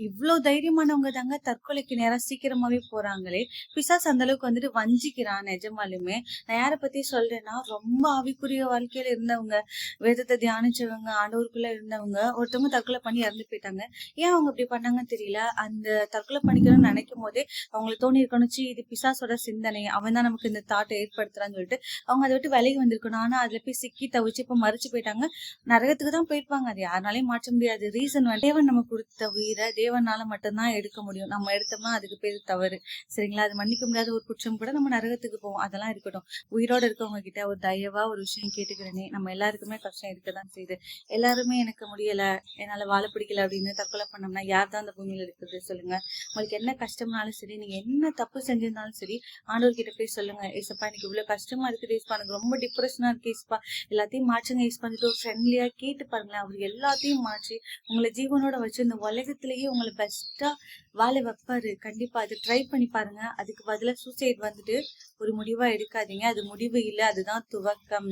இவ்வளோ தைரியமானவங்க தாங்க தற்கொலைக்கு நேரம் சீக்கிரமாவே போறாங்களே! பிசாஸ் அந்த அளவுக்கு வந்துட்டு வஞ்சிக்கிறான் நிஜமாலுமே நான் யார பத்தி சொல்றேன்னா, ரொம்ப ஆவிக்குரிய வாழ்க்கையில இருந்தவங்க, வேதத்தை தியானிச்சவங்க, ஆண்டவருக்குள்ள இருந்தவங்க, ஒருத்தவங்க தற்கொலை பண்ணி இறந்து போயிட்டாங்க. ஏன் அவங்க இப்படி பண்ணாங்கன்னு தெரியல. அந்த தற்கொலை பண்ணிக்கணும்னு நினைக்கும் போதே அவங்களுக்கு தோணியிருக்கணும், ச்சீ இது பிசாசோட சிந்தனை. அவன் தான் நமக்கு இந்த தாட்டை ஏற்படுத்துறான்னு சொல்லிட்டு, அவங்க அதை விட்டு விலகி வந்திருக்கணும். ஆனா, அதுல போய் சிக்கி தவிச்சு இப்ப மறைச்சு போயிட்டாங்க. நரகத்துக்கு தான் போயிருப்பாங்க. அது யாருனாலையும் மாற்ற முடியாது. ரீசன் வந்து தேவன் கொடுத்த உயிரை உயிர தேவனால மட்டும்தான் எடுக்க முடியும். நம்ம எடுத்தோம்னா அதுக்கு பேர் தவறு. சரிங்களா? அது மன்னிக்க முடியாத ஒரு குற்றம் கூட நம்ம நரகத்துக்கு போவோம். அதெல்லாம் இருக்கட்டும். உயிரோட இருக்கவங்க கிட்ட ஒரு தயவா ஒரு விஷயம் கேட்டுக்கிறேனே, நம்ம எல்லாருக்குமே கஷ்டம் இருக்க தான் செய்யுது. எல்லாருமே எனக்கு முடியல, என்னால வாழ பிடிக்கல அப்படின்னு தற்கொலை பண்ணோம்னா, யார் தான் அந்த பூமியில இருக்கிறது சொல்லுங்க? உங்களுக்கு என்ன கஷ்டம்னாலும் சரி, நீங்க என்ன தப்பு செஞ்சிருந்தாலும் சரி, ஆண்டவர்கிட்ட போய் சொல்லுங்க. ஏசப்பா எனக்கு இவ்வளவு கஷ்டமா இருக்குது ஏசப்பா. எனக்கு ரொம்ப டிப்ரெஷனா இருக்கு ஏசப்பா. எல்லாத்தையும் மாற்றுங்க ஏசப்பா ஒரு ஃப்ரெண்ட்லியா கேட்டு பாருங்களேன். அவர் எல்லாத்தையும் மாற்றி, உங்களை ஜீவனோட வச்சு இந்த உலகத்திலேயே அவங்கள பெஸ்ட்டா வாழ வைப்பாரு. கண்டிப்பா அது ட்ரை பண்ணி பாருங்க. அதுக்கு பதிலாக சூசைட் வந்துட்டு ஒரு முடிவா எடுக்காதீங்க. அது முடிவு இல்லை அதுதான் துவக்கம்.